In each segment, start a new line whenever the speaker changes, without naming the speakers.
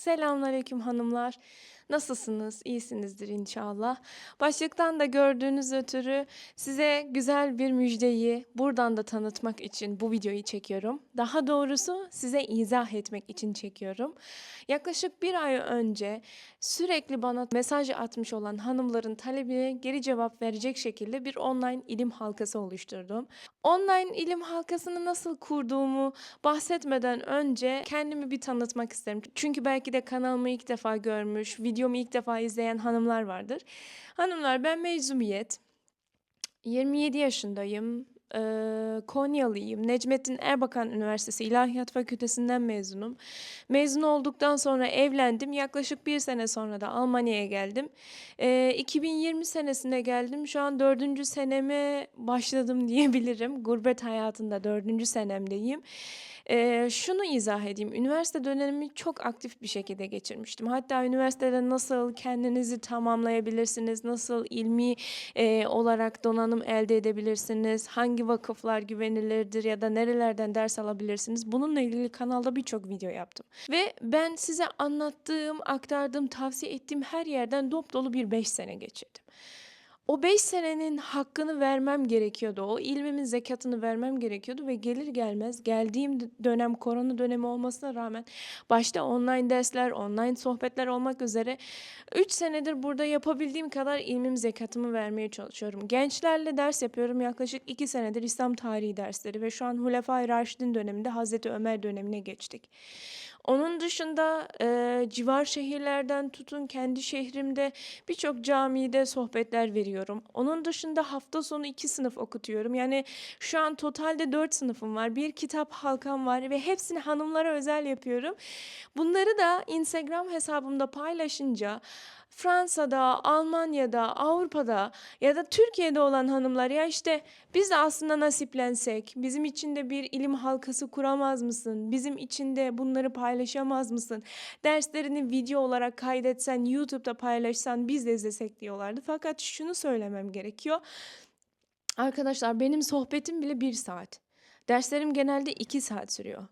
Selamünaleyküm hanımlar. Nasılsınız? İyisinizdir inşallah. Başlıktan da gördüğünüz ötürü size güzel bir müjdeyi buradan da tanıtmak için bu videoyu çekiyorum. Daha doğrusu size izah etmek için çekiyorum. Yaklaşık bir ay önce sürekli bana mesaj atmış olan hanımların talebine geri cevap verecek şekilde bir online ilim halkası oluşturdum. Online ilim halkasını nasıl kurduğumu bahsetmeden önce kendimi bir tanıtmak isterim. Çünkü belki de kanalımı ilk defa görmüş, videomu ilk defa izleyen hanımlar vardır. Hanımlar ben mezuniyet. 27 yaşındayım. Eee, Konyalıyım. Necmettin Erbakan Üniversitesi İlahiyat Fakültesinden mezunum. Mezun olduktan sonra evlendim. Yaklaşık bir sene sonra da Almanya'ya geldim. Eee, 2020 senesinde geldim. Şu an dördüncü seneme başladım diyebilirim. Gurbet hayatında dördüncü senemdeyim. Eee, şunu izah edeyim. Üniversite dönemimi çok aktif bir şekilde geçirmiştim. Hatta üniversitede nasıl kendinizi tamamlayabilirsiniz, nasıl ilmi eee, olarak donanım elde edebilirsiniz, hangi vakıflar güvenilirdir ya da nerelerden ders alabilirsiniz. Bununla ilgili kanalda birçok video yaptım. Ve ben size anlattığım, aktardığım, tavsiye ettiğim her yerden dop dolu bir 5 sene geçirdim. O 5 senenin hakkını vermem gerekiyordu. O ilmimin zekatını vermem gerekiyordu ve gelir gelmez geldiğim dönem korona dönemi olmasına rağmen başta online dersler, online sohbetler olmak üzere 3 senedir burada yapabildiğim kadar ilmim zekatımı vermeye çalışıyorum. Gençlerle ders yapıyorum. Yaklaşık 2 senedir İslam tarihi dersleri ve şu an Hulefai Raşidin döneminde Hazreti Ömer dönemine geçtik. Onun dışında eee, civar şehirlerden tutun kendi şehrimde birçok camide sohbetler veriyorum. Onun dışında hafta sonu iki sınıf okutuyorum. Yani şu an totalde dört sınıfım var. Bir kitap halkam var ve hepsini hanımlara özel yapıyorum. Bunları da Instagram hesabımda paylaşınca Fransa'da, Almanya'da, Avrupa'da ya da Türkiye'de olan hanımlar ya işte biz de aslında nasiplensek, bizim için de bir ilim halkası kuramaz mısın? Bizim için de bunları paylaşamaz mısın? Derslerini video olarak kaydetsen, YouTube'da paylaşsan biz de izlesek diyorlardı. Fakat şunu söylemem gerekiyor. Arkadaşlar benim sohbetim bile bir saat. Derslerim genelde iki saat sürüyor.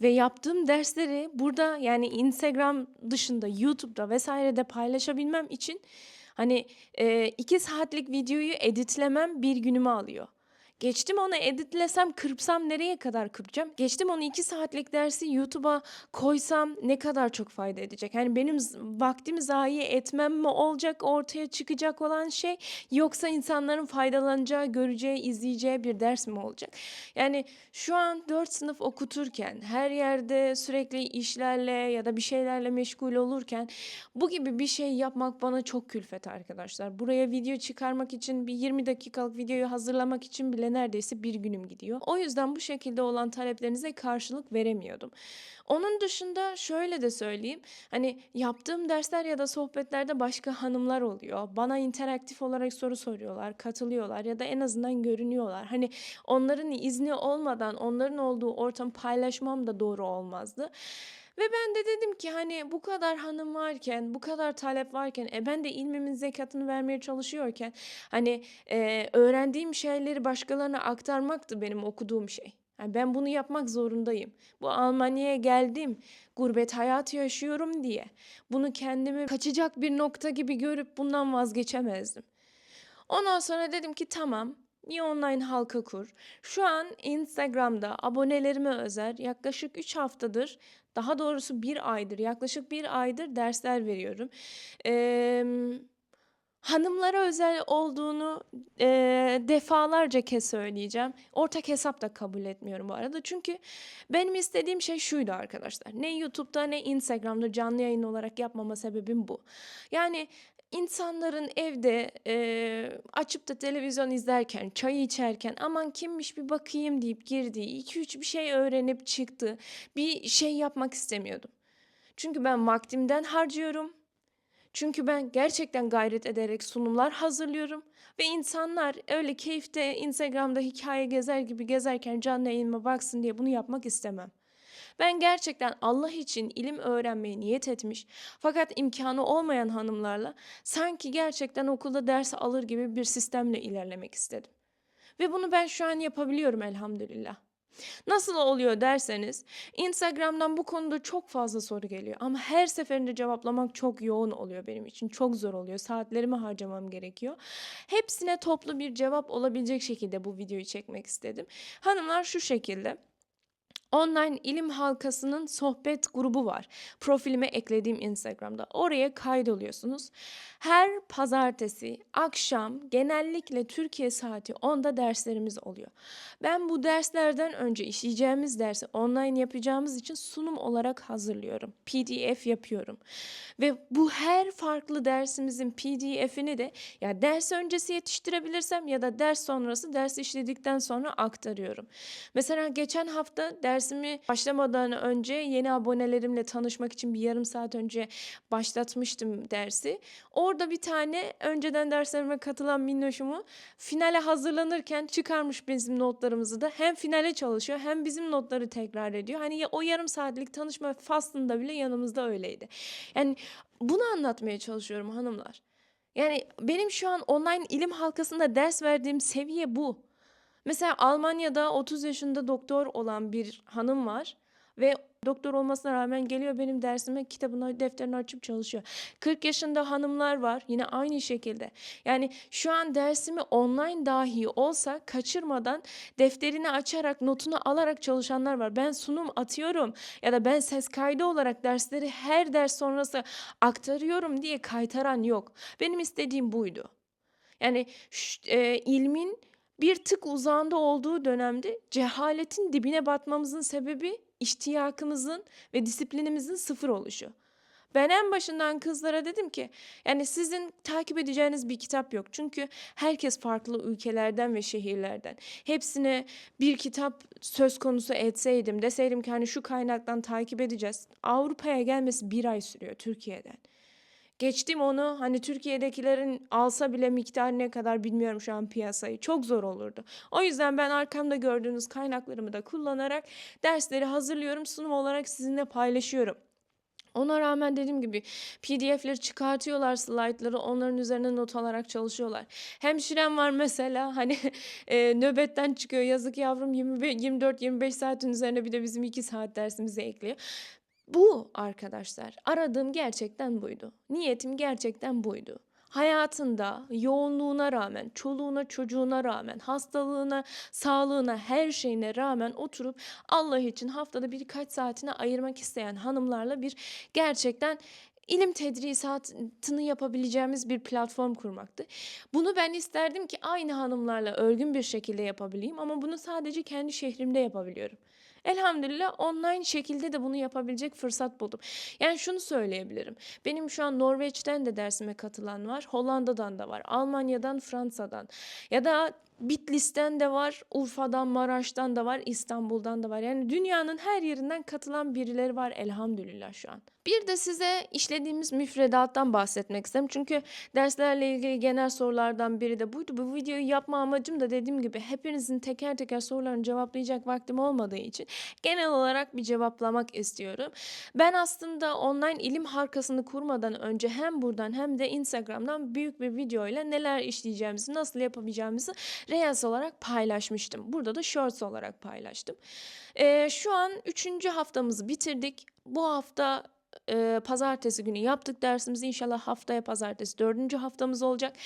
Ve yaptığım dersleri burada yani Instagram dışında YouTube'da vesairede paylaşabilmem için hani e, iki saatlik videoyu editlemem bir günümü alıyor. Geçtim onu editlesem, kırpsam nereye kadar kırpacağım? Geçtim onu iki saatlik dersi YouTube'a koysam ne kadar çok fayda edecek? Yani benim vaktimi zayi etmem mi olacak ortaya çıkacak olan şey yoksa insanların faydalanacağı, göreceği, izleyeceği bir ders mi olacak? Yani şu an 4 sınıf okuturken, her yerde sürekli işlerle ya da bir şeylerle meşgul olurken bu gibi bir şey yapmak bana çok külfet arkadaşlar. Buraya video çıkarmak için bir 20 dakikalık videoyu hazırlamak için bile neredeyse bir günüm gidiyor. O yüzden bu şekilde olan taleplerinize karşılık veremiyordum. Onun dışında şöyle de söyleyeyim. Hani yaptığım dersler ya da sohbetlerde başka hanımlar oluyor. Bana interaktif olarak soru soruyorlar, katılıyorlar ya da en azından görünüyorlar. Hani onların izni olmadan onların olduğu ortam paylaşmam da doğru olmazdı. Ve ben de dedim ki hani bu kadar hanım varken, bu kadar talep varken, e ben de ilmimin zekatını vermeye çalışıyorken hani e, öğrendiğim şeyleri başkalarına aktarmaktı benim okuduğum şey. Yani ben bunu yapmak zorundayım. Bu Almanya'ya geldim, gurbet hayatı yaşıyorum diye. Bunu kendimi kaçacak bir nokta gibi görüp bundan vazgeçemezdim. Ondan sonra dedim ki tamam bir online halka kur. Şu an Instagram'da abonelerime özel yaklaşık 3 haftadır daha doğrusu bir aydır yaklaşık bir aydır dersler veriyorum. Eee hanımlara özel olduğunu eee, defalarca kez söyleyeceğim. Ortak hesap da kabul etmiyorum bu arada. Çünkü benim istediğim şey şuydu arkadaşlar. Ne YouTube'da ne Instagram'da canlı yayın olarak yapmama sebebim bu. Yani insanların evde eee, açıp da televizyon izlerken, çay içerken aman kimmiş bir bakayım deyip girdiği, iki üç bir şey öğrenip çıktı. Bir şey yapmak istemiyordum. Çünkü ben vaktimden harcıyorum. Çünkü ben gerçekten gayret ederek sunumlar hazırlıyorum ve insanlar öyle keyifte Instagram'da hikaye gezer gibi gezerken canlı yayınıma baksın diye bunu yapmak istemem. Ben gerçekten Allah için ilim öğrenmeye niyet etmiş fakat imkanı olmayan hanımlarla sanki gerçekten okulda ders alır gibi bir sistemle ilerlemek istedim. Ve bunu ben şu an yapabiliyorum elhamdülillah. Nasıl oluyor derseniz, Instagram'dan bu konuda çok fazla soru geliyor ama her seferinde cevaplamak çok yoğun oluyor benim için. Çok zor oluyor. Saatlerimi harcamam gerekiyor. Hepsine toplu bir cevap olabilecek şekilde bu videoyu çekmek istedim. Hanımlar şu şekilde. Online ilim halkasının sohbet grubu var. Profilime eklediğim Instagram'da. Oraya kaydoluyorsunuz. Her pazartesi akşam genellikle Türkiye saati 10'da derslerimiz oluyor. Ben bu derslerden önce işleyeceğimiz dersi online yapacağımız için sunum olarak hazırlıyorum. PDF yapıyorum. Ve bu her farklı dersimizin PDF'ini de ya ders öncesi yetiştirebilirsem ya da ders sonrası ders işledikten sonra aktarıyorum. Mesela geçen hafta dersimi başlamadan önce yeni abonelerimle tanışmak için bir yarım saat önce başlatmıştım dersi. Orada bir tane önceden derslerime katılan minnoşumu finale hazırlanırken çıkarmış bizim notlarımızı da hem finale çalışıyor hem bizim notları tekrar ediyor. Hani o yarım saatlik tanışma faslında bile yanımızda öyleydi. Yani bunu anlatmaya çalışıyorum hanımlar. Yani benim şu an online ilim halkasında ders verdiğim seviye bu. Mesela Almanya'da 30 yaşında doktor olan bir hanım var ve doktor olmasına rağmen geliyor benim dersime kitabını, defterini açıp çalışıyor. 40 yaşında hanımlar var yine aynı şekilde. Yani şu an dersimi online dahi olsa kaçırmadan defterini açarak, notunu alarak çalışanlar var. Ben sunum atıyorum ya da ben ses kaydı olarak dersleri her ders sonrası aktarıyorum diye kaytaran yok. Benim istediğim buydu. Yani ş- e, ilmin bir tık uzağında olduğu dönemde cehaletin dibine batmamızın sebebi iştiyakımızın ve disiplinimizin sıfır oluşu. Ben en başından kızlara dedim ki yani sizin takip edeceğiniz bir kitap yok. Çünkü herkes farklı ülkelerden ve şehirlerden. Hepsine bir kitap söz konusu etseydim deseydim ki hani şu kaynaktan takip edeceğiz. Avrupa'ya gelmesi bir ay sürüyor Türkiye'den. Geçtim onu hani Türkiye'dekilerin alsa bile miktarı ne kadar bilmiyorum şu an piyasayı. Çok zor olurdu. O yüzden ben arkamda gördüğünüz kaynaklarımı da kullanarak dersleri hazırlıyorum. Sunum olarak sizinle paylaşıyorum. Ona rağmen dediğim gibi PDF'leri çıkartıyorlar slaytları onların üzerine not alarak çalışıyorlar. Hemşirem var mesela hani e, nöbetten çıkıyor yazık yavrum 24-25 saatin üzerine bir de bizim 2 saat dersimizi ekliyor. Bu arkadaşlar aradığım gerçekten buydu. Niyetim gerçekten buydu. Hayatında yoğunluğuna rağmen, çoluğuna çocuğuna rağmen, hastalığına, sağlığına, her şeyine rağmen oturup Allah için haftada birkaç saatine ayırmak isteyen hanımlarla bir gerçekten ilim tedrisatını yapabileceğimiz bir platform kurmaktı. Bunu ben isterdim ki aynı hanımlarla örgün bir şekilde yapabileyim ama bunu sadece kendi şehrimde yapabiliyorum. Elhamdülillah online şekilde de bunu yapabilecek fırsat buldum. Yani şunu söyleyebilirim. Benim şu an Norveç'ten de dersime katılan var. Hollanda'dan da var. Almanya'dan, Fransa'dan. Ya da Bitlis'ten de var, Urfa'dan, Maraş'tan da var, İstanbul'dan da var. Yani dünyanın her yerinden katılan birileri var elhamdülillah şu an. Bir de size işlediğimiz müfredattan bahsetmek istedim. Çünkü derslerle ilgili genel sorulardan biri de buydu. Bu videoyu yapma amacım da dediğim gibi hepinizin teker teker sorularını cevaplayacak vaktim olmadığı için genel olarak bir cevaplamak istiyorum. Ben aslında online ilim harkasını kurmadan önce hem buradan hem de Instagram'dan büyük bir videoyla neler işleyeceğimizi, nasıl yapabileceğimizi Reels olarak paylaşmıştım. Burada da Shorts olarak paylaştım. Ee, şu an üçüncü haftamızı bitirdik. Bu hafta e, pazartesi günü yaptık dersimizi. İnşallah haftaya pazartesi dördüncü haftamız olacak.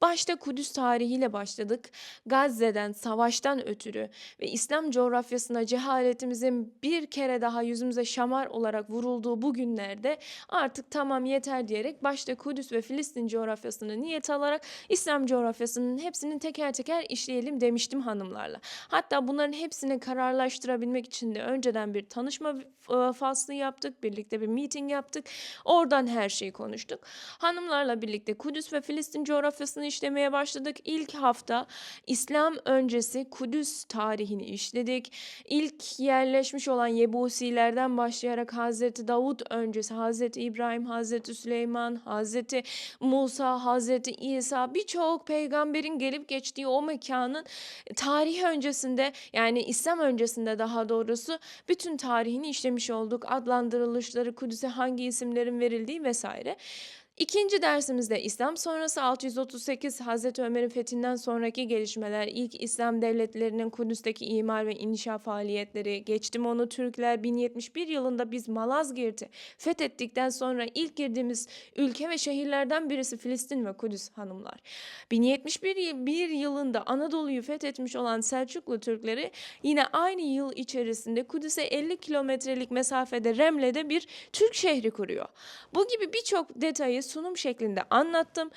Başta Kudüs tarihiyle başladık. Gazze'den, savaştan ötürü ve İslam coğrafyasına cehaletimizin bir kere daha yüzümüze şamar olarak vurulduğu bu günlerde artık tamam yeter diyerek başta Kudüs ve Filistin coğrafyasını niyet alarak İslam coğrafyasının hepsini teker teker işleyelim demiştim hanımlarla. Hatta bunların hepsini kararlaştırabilmek için de önceden bir tanışma faslı yaptık. Birlikte bir meeting yaptık. Oradan her şeyi konuştuk. Hanımlarla birlikte Kudüs ve Filistin coğrafyasını işlemeye başladık. İlk hafta İslam öncesi Kudüs tarihini işledik. İlk yerleşmiş olan Yebusilerden başlayarak Hazreti Davut öncesi, Hazreti İbrahim, Hazreti Süleyman, Hazreti Musa, Hazreti İsa birçok peygamberin gelip geçtiği o mekanın tarih öncesinde yani İslam öncesinde daha doğrusu bütün tarihini işlemiş olduk. Adlandırılışları, Kudüs'e hangi isimlerin verildiği vesaire. İkinci dersimizde İslam sonrası 638 Hazreti Ömer'in fethinden sonraki gelişmeler, ilk İslam devletlerinin Kudüs'teki imar ve inşa faaliyetleri, geçtim onu Türkler 1071 yılında biz Malazgirt'i fethettikten sonra ilk girdiğimiz ülke ve şehirlerden birisi Filistin ve Kudüs hanımlar. 1071 y- bir yılında Anadolu'yu fethetmiş olan Selçuklu Türkleri yine aynı yıl içerisinde Kudüs'e 50 kilometrelik mesafede Remle'de bir Türk şehri kuruyor. Bu gibi birçok detayı sunum şeklinde anlattım.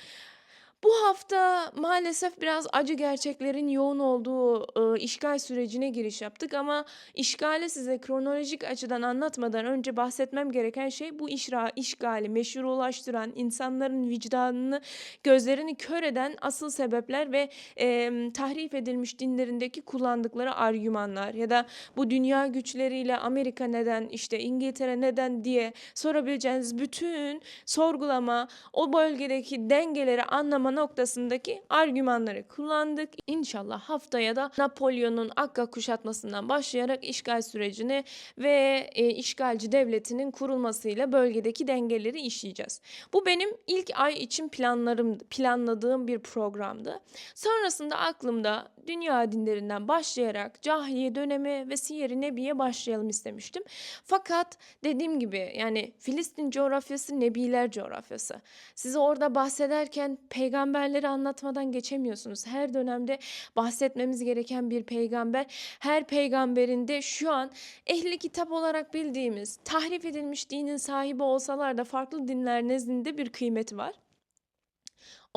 Bu hafta maalesef biraz acı gerçeklerin yoğun olduğu e, işgal sürecine giriş yaptık ama işgali size kronolojik açıdan anlatmadan önce bahsetmem gereken şey bu işra, işgali meşrulaştıran, insanların vicdanını, gözlerini kör eden asıl sebepler ve e, tahrif edilmiş dinlerindeki kullandıkları argümanlar ya da bu dünya güçleriyle Amerika neden, işte İngiltere neden diye sorabileceğiniz bütün sorgulama, o bölgedeki dengeleri anlama noktasındaki argümanları kullandık. İnşallah haftaya da Napolyon'un Akka kuşatmasından başlayarak işgal sürecini ve e, işgalci devletinin kurulmasıyla bölgedeki dengeleri işleyeceğiz. Bu benim ilk ay için planlarım planladığım bir programdı. Sonrasında aklımda dünya dinlerinden başlayarak cahiliye dönemi ve siyer-i nebiye başlayalım istemiştim. Fakat dediğim gibi yani Filistin coğrafyası nebiler coğrafyası. Size orada bahsederken peygamberleri anlatmadan geçemiyorsunuz. Her dönemde bahsetmemiz gereken bir peygamber. Her peygamberin de şu an ehli kitap olarak bildiğimiz tahrif edilmiş dinin sahibi olsalar da farklı dinler nezdinde bir kıymeti var.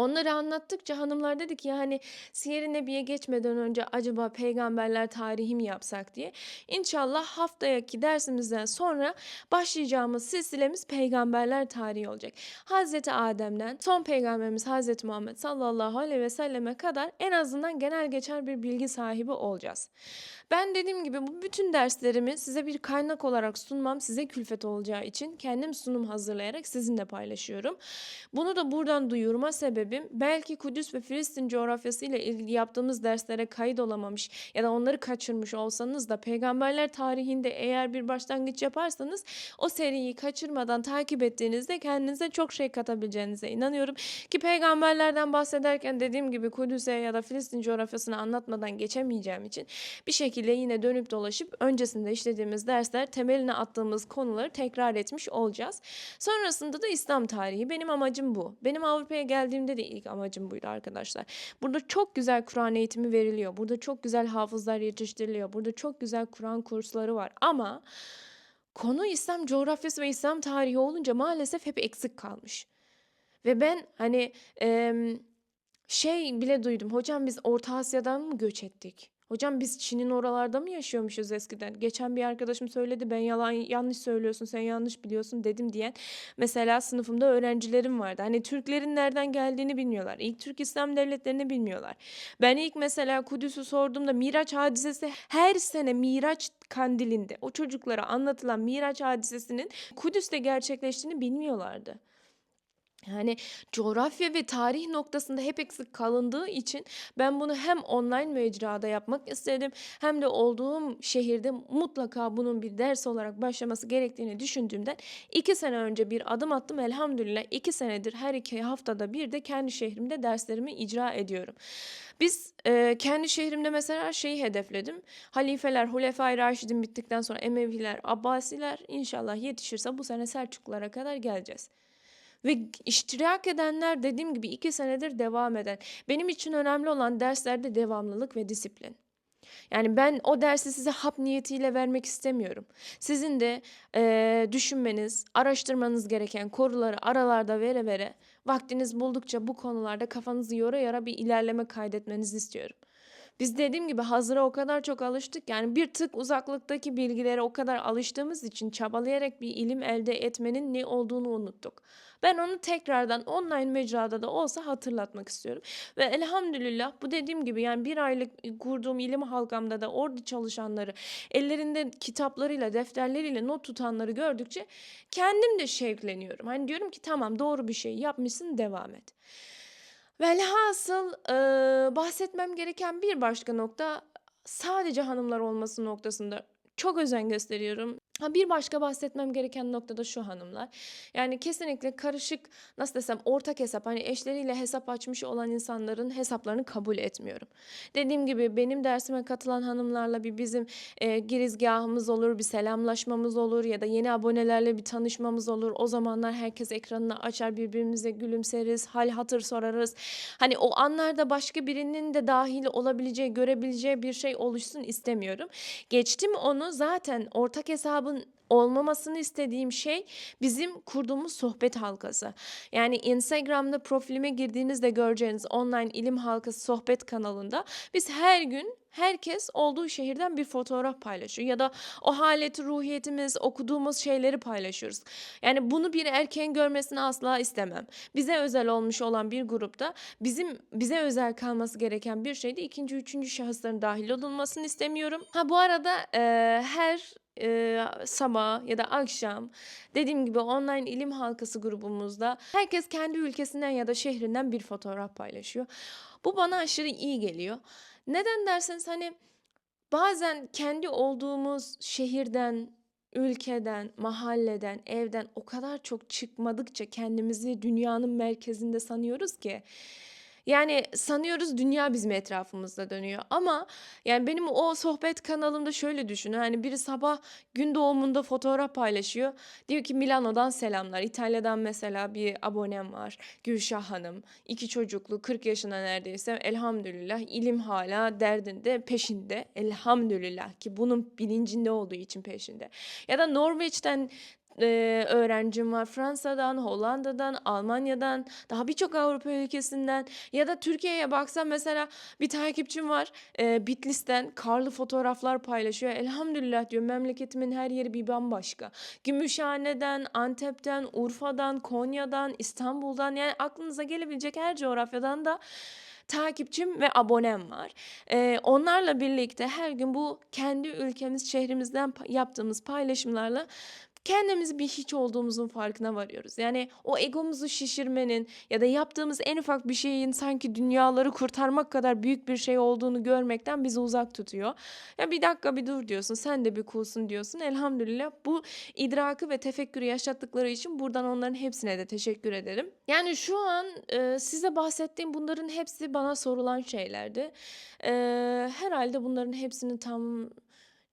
Onları anlattıkça hanımlar dedi ki yani Siyer-i Nebi'ye geçmeden önce acaba peygamberler tarihi mi yapsak diye. İnşallah haftaki dersimizden sonra başlayacağımız silsilemiz peygamberler tarihi olacak. Hazreti Adem'den son peygamberimiz Hazreti Muhammed sallallahu aleyhi ve selleme kadar en azından genel geçer bir bilgi sahibi olacağız. Ben dediğim gibi bu bütün derslerimi size bir kaynak olarak sunmam size külfet olacağı için kendim sunum hazırlayarak sizinle paylaşıyorum. Bunu da buradan duyurma sebebim belki Kudüs ve Filistin coğrafyası ile ilgili yaptığımız derslere kayıt olamamış ya da onları kaçırmış olsanız da peygamberler tarihinde eğer bir başlangıç yaparsanız o seriyi kaçırmadan takip ettiğinizde kendinize çok şey katabileceğinize inanıyorum. Ki peygamberlerden bahsederken dediğim gibi Kudüs'e ya da Filistin coğrafyasını anlatmadan geçemeyeceğim için bir şekilde yine dönüp dolaşıp öncesinde işlediğimiz dersler temeline attığımız konuları tekrar etmiş olacağız. Sonrasında da İslam tarihi. Benim amacım bu. Benim Avrupa'ya geldiğimde de ilk amacım buydu arkadaşlar. Burada çok güzel Kur'an eğitimi veriliyor. Burada çok güzel hafızlar yetiştiriliyor. Burada çok güzel Kur'an kursları var. Ama konu İslam coğrafyası ve İslam tarihi olunca maalesef hep eksik kalmış. Ve ben hani şey bile duydum. Hocam biz Orta Asya'dan mı göç ettik? Hocam biz Çin'in oralarda mı yaşıyormuşuz eskiden? Geçen bir arkadaşım söyledi ben yalan yanlış söylüyorsun sen yanlış biliyorsun dedim diyen mesela sınıfımda öğrencilerim vardı. Hani Türklerin nereden geldiğini bilmiyorlar. İlk Türk İslam devletlerini bilmiyorlar. Ben ilk mesela Kudüs'ü sorduğumda Miraç hadisesi her sene Miraç kandilinde o çocuklara anlatılan Miraç hadisesinin Kudüs'te gerçekleştiğini bilmiyorlardı. Yani coğrafya ve tarih noktasında hep eksik kalındığı için ben bunu hem online mecrada yapmak istedim hem de olduğum şehirde mutlaka bunun bir ders olarak başlaması gerektiğini düşündüğümden iki sene önce bir adım attım. Elhamdülillah iki senedir her iki haftada bir de kendi şehrimde derslerimi icra ediyorum. Biz e, kendi şehrimde mesela şeyi hedefledim. Halifeler, Hulefai Raşidin bittikten sonra Emeviler, Abbasiler inşallah yetişirse bu sene Selçuklulara kadar geleceğiz. Ve iştirak edenler dediğim gibi iki senedir devam eden. Benim için önemli olan derslerde devamlılık ve disiplin. Yani ben o dersi size hap niyetiyle vermek istemiyorum. Sizin de eee, düşünmeniz, araştırmanız gereken konuları aralarda vere vere vaktiniz buldukça bu konularda kafanızı yora yora bir ilerleme kaydetmenizi istiyorum. Biz dediğim gibi hazıra o kadar çok alıştık yani bir tık uzaklıktaki bilgilere o kadar alıştığımız için çabalayarak bir ilim elde etmenin ne olduğunu unuttuk. Ben onu tekrardan online mecrada da olsa hatırlatmak istiyorum. Ve elhamdülillah bu dediğim gibi yani bir aylık kurduğum ilim halkamda da orada çalışanları ellerinde kitaplarıyla defterleriyle not tutanları gördükçe kendim de şevkleniyorum. Hani diyorum ki tamam doğru bir şey yapmışsın devam et. Velhasıl eee, bahsetmem gereken bir başka nokta sadece hanımlar olması noktasında çok özen gösteriyorum. Ha, bir başka bahsetmem gereken nokta da şu hanımlar. Yani kesinlikle karışık nasıl desem ortak hesap hani eşleriyle hesap açmış olan insanların hesaplarını kabul etmiyorum. Dediğim gibi benim dersime katılan hanımlarla bir bizim e, girizgahımız olur, bir selamlaşmamız olur ya da yeni abonelerle bir tanışmamız olur. O zamanlar herkes ekranını açar, birbirimize gülümseriz, hal hatır sorarız. Hani o anlarda başka birinin de dahil olabileceği, görebileceği bir şey oluşsun istemiyorum. Geçtim onu zaten ortak hesabın olmamasını istediğim şey bizim kurduğumuz sohbet halkası. Yani Instagram'da profilime girdiğinizde göreceğiniz online ilim halkası sohbet kanalında biz her gün herkes olduğu şehirden bir fotoğraf paylaşıyor ya da o haleti ruhiyetimiz, okuduğumuz şeyleri paylaşıyoruz. Yani bunu bir erkeğin görmesini asla istemem. Bize özel olmuş olan bir grupta bizim bize özel kalması gereken bir şeyde ikinci, üçüncü şahısların dahil olunmasını istemiyorum. Ha bu arada e, her e, sabah ya da akşam dediğim gibi online ilim halkası grubumuzda herkes kendi ülkesinden ya da şehrinden bir fotoğraf paylaşıyor. Bu bana aşırı iyi geliyor. Neden derseniz hani bazen kendi olduğumuz şehirden, ülkeden, mahalleden, evden o kadar çok çıkmadıkça kendimizi dünyanın merkezinde sanıyoruz ki. Yani sanıyoruz dünya bizim etrafımızda dönüyor ama yani benim o sohbet kanalımda şöyle düşünün hani biri sabah gün doğumunda fotoğraf paylaşıyor. Diyor ki Milano'dan selamlar. İtalya'dan mesela bir abonem var. Gülşah Hanım. iki çocuklu 40 yaşına neredeyse elhamdülillah ilim hala derdinde peşinde. Elhamdülillah ki bunun bilincinde olduğu için peşinde. Ya da Norveç'ten eee, öğrencim var. Fransa'dan, Hollanda'dan, Almanya'dan, daha birçok Avrupa ülkesinden ya da Türkiye'ye baksam mesela bir takipçim var. eee, Bitlis'ten karlı fotoğraflar paylaşıyor. Elhamdülillah diyor memleketimin her yeri bir bambaşka. Gümüşhane'den, Antep'ten, Urfa'dan, Konya'dan, İstanbul'dan yani aklınıza gelebilecek her coğrafyadan da takipçim ve abonem var. Eee, onlarla birlikte her gün bu kendi ülkemiz, şehrimizden yaptığımız paylaşımlarla kendimizi bir hiç olduğumuzun farkına varıyoruz. Yani o egomuzu şişirmenin ya da yaptığımız en ufak bir şeyin sanki dünyaları kurtarmak kadar büyük bir şey olduğunu görmekten bizi uzak tutuyor. Ya bir dakika bir dur diyorsun. Sen de bir kulsun diyorsun. Elhamdülillah bu idrakı ve tefekkürü yaşattıkları için buradan onların hepsine de teşekkür ederim. Yani şu an e, size bahsettiğim bunların hepsi bana sorulan şeylerdi. E, herhalde bunların hepsini tam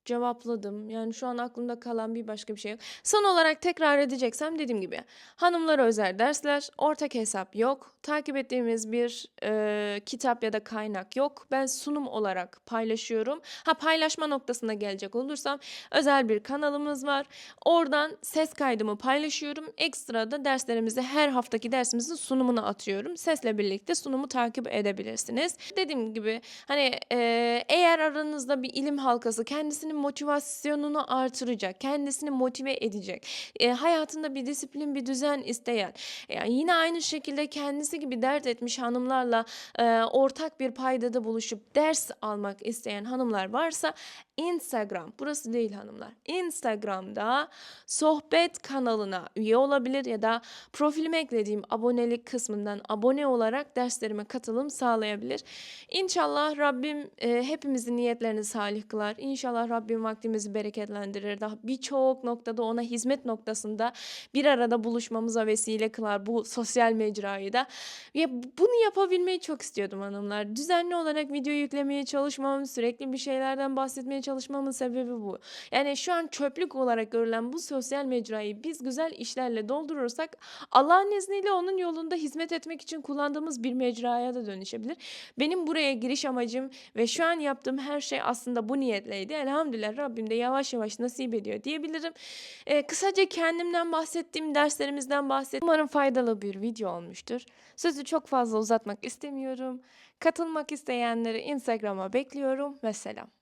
cevapladım. Yani şu an aklımda kalan bir başka bir şey yok. Son olarak tekrar edeceksem dediğim gibi hanımlara özel dersler, ortak hesap yok. Takip ettiğimiz bir e, kitap ya da kaynak yok. Ben sunum olarak paylaşıyorum. Ha paylaşma noktasına gelecek olursam özel bir kanalımız var. Oradan ses kaydımı paylaşıyorum. Ekstra da derslerimizi her haftaki dersimizin sunumunu atıyorum. Sesle birlikte sunumu takip edebilirsiniz. Dediğim gibi hani e, eğer aranızda bir ilim halkası kendisinin motivasyonunu artıracak, kendisini motive edecek, e, hayatında bir disiplin, bir düzen isteyen, yani yine aynı şekilde kendisi gibi dert etmiş hanımlarla e, ortak bir paydada buluşup ders almak isteyen hanımlar varsa Instagram, burası değil hanımlar. Instagram'da sohbet kanalına üye olabilir ya da profilime eklediğim abonelik kısmından abone olarak derslerime katılım sağlayabilir. İnşallah Rabbim e, hepimizin niyetlerini salih kılar. İnşallah Rabbim vaktimizi bereketlendirir. Daha birçok noktada ona hizmet noktasında bir arada buluşmamıza vesile kılar bu sosyal mecrayı da. Ya bunu yapabilmeyi çok istiyordum hanımlar. Düzenli olarak video yüklemeye çalışmam, sürekli bir şeylerden bahsetmeye çalışmamın sebebi bu. Yani şu an çöplük olarak görülen bu sosyal mecrayı biz güzel işlerle doldurursak Allah'ın izniyle onun yolunda hizmet etmek için kullandığımız bir mecraya da dönüşebilir. Benim buraya giriş amacım ve şu an yaptığım her şey aslında bu niyetleydi. Elhamdülillah Rabbim de yavaş yavaş nasip ediyor diyebilirim. Ee, kısaca kendimden bahsettiğim derslerimizden bahsettim. Umarım faydalı bir video olmuştur. Sözü çok fazla uzatmak istemiyorum. Katılmak isteyenleri Instagram'a bekliyorum ve selam.